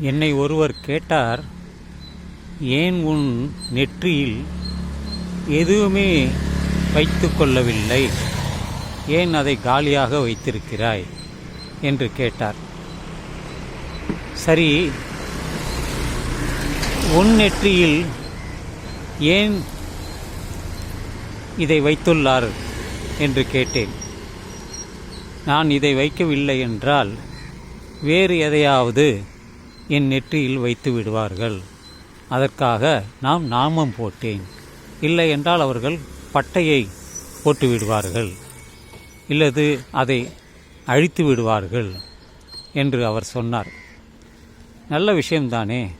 என்னை ஒருவர் கேட்டார் ஏன் உன் நெற்றியில் எதுவுமே வைத்து கொள்ளவில்லை? ஏன் அதை காலியாக வைத்திருக்கிறாய்? என்று கேட்டார். சரி உன் நெற்றியில் ஏன் இதை வைத்துள்ளார்? என்று கேட்டேன். நான் இதை வைக்கவில்லை என்றால் வேறு எதையாவது என் நெற்றியில் வைத்து விடுவார்கள். அதற்காக நாம் நாமம் போட்டேன். இல்லை என்றால் அவர்கள் பட்டையை போட்டு விடுவார்கள். இல்லது அதை அழித்து விடுவார்கள் என்று அவர் சொன்னார். நல்ல விஷயம்தானே.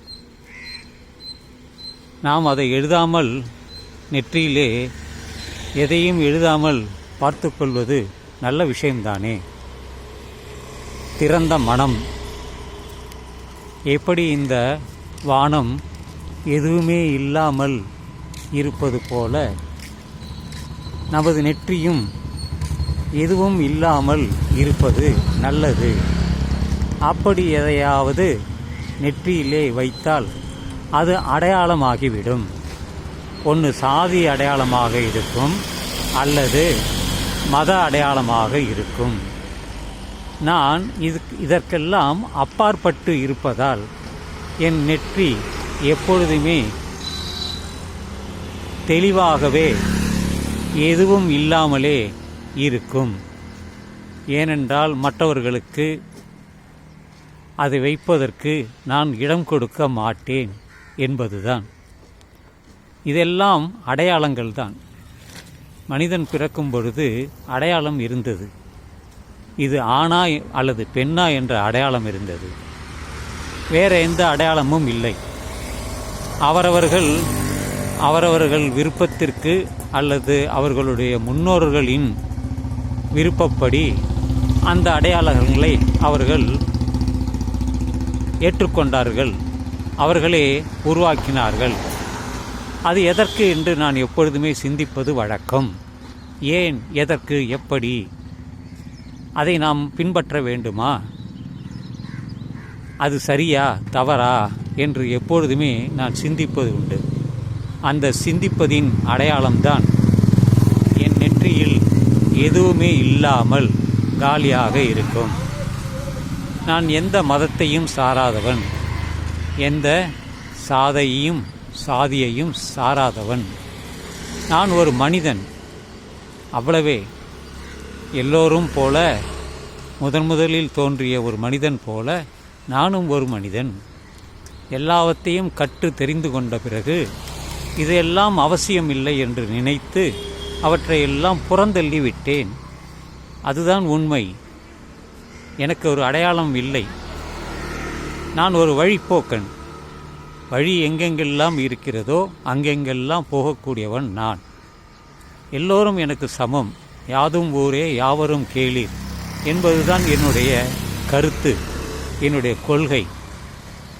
நாம் அதை எழுதாமல் நெற்றியிலே எதையும் எழுதாமல் பார்த்து கொள்வது நல்ல விஷயம்தானே. திறந்த மனம். எப்படி இந்த வானம் எதுவுமே இல்லாமல் இருப்பது போல நமது நெற்றியும் எதுவும் இல்லாமல் இருப்பது நல்லது. அப்படி எதையாவது நெற்றியிலே வைத்தால் அது அடையாளமாகிவிடும். ஒன்று சாதி அடையாளமாக இருக்கும் அல்லது மத அடையாளமாக இருக்கும். நான் இது இதற்கெல்லாம் அப்பாற்பட்டு இருப்பதால் என் நெற்றி எப்பொழுதுமே தெளிவாகவே எதுவும் இல்லாமலே இருக்கும். ஏனென்றால் மற்றவர்களுக்கு அதை வைப்பதற்கு நான் இடம் கொடுக்க மாட்டேன் என்பதுதான். இதெல்லாம் அடையாளங்கள் தான் மனிதன் பிறக்கும் பொழுது அடையாளம் இருந்தது. இது ஆணா அல்லது பெண்ணா என்ற அடையாளம் இருந்தது. வேற எந்த அடையாளமும் இல்லை. அவரவர்கள் அவரவர்கள் விருப்பத்திற்கு அல்லது அவர்களுடைய முன்னோர்களின் விருப்பப்படி அந்த அடையாளங்களை அவர்கள் ஏற்றுக்கொண்டார்கள். அவர்களே உருவாக்கினார்கள். அது எதற்கு என்று நான் எப்பொழுதுமே சிந்திப்பது வழக்கம். ஏன் எதற்கு எப்படி? அதை நாம் பின்பற்ற வேண்டுமா? அது சரியா தவறா என்று எப்பொழுதுமே நான் சிந்திப்பது உண்டு. அந்த சிந்திப்பதின் அடையாளம்தான் என் நெற்றியில் எதுவுமே இல்லாமல் காலியாக இருக்கும். நான் எந்த மதத்தையும் சாராதவன். எந்த சாதையையும் சாதியையும் சாராதவன். நான் ஒரு மனிதன். அவ்வளவே. எல்லோரும் போல முதன் முதலில் தோன்றிய ஒரு மனிதன் போல நானும் ஒரு மனிதன். எல்லாவற்றையும் கற்று தெரிந்து கொண்ட பிறகு இதையெல்லாம் அவசியம் இல்லை என்று நினைத்து அவற்றை எல்லாம் புறந்தள்ளி விட்டேன். அதுதான் உண்மை. எனக்கு ஒரு அடையாளம் இல்லை. நான் ஒரு வழிப்போக்கன். வழி எங்கெங்கெல்லாம் இருக்கிறதோ அங்கெங்கெல்லாம் போகக்கூடியவன் நான். எல்லோரும் எனக்கு சமம். யாதும் ஊரே யாவரும் கேளீர் என்பதுதான் என்னுடைய கருத்து என்னுடைய கொள்கை.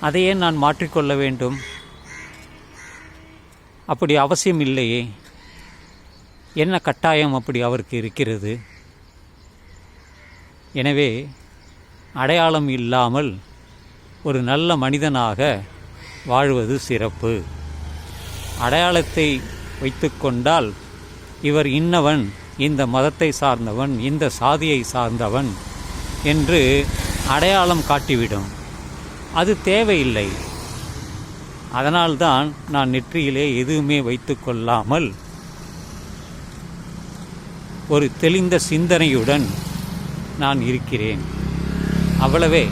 அதையே நான் மாற்றிக்கொள்ள வேண்டும். அப்படி அவசியம் இல்லையே என்ன கட்டாயம் அப்படி அவருக்கு இருக்கிறது? எனவே அடையாளம் இல்லாமல் ஒரு நல்ல மனிதனாக வாழ்வது சிறப்பு. அடையாளத்தை வைத்துக்கொண்டால் இவர் இன்னவன் இந்த மதத்தை சார்ந்தவன் இந்த சாதியை சார்ந்தவன் என்று அடையாளம் காட்டிவிடும். அது தேவையில்லை. அதனால்தான் நான் நெற்றியிலே எதுவுமே வைத்து கொள்ளாமல் ஒரு தெளிந்த சிந்தனையுடன் நான் இருக்கிறேன். அவ்வளவே.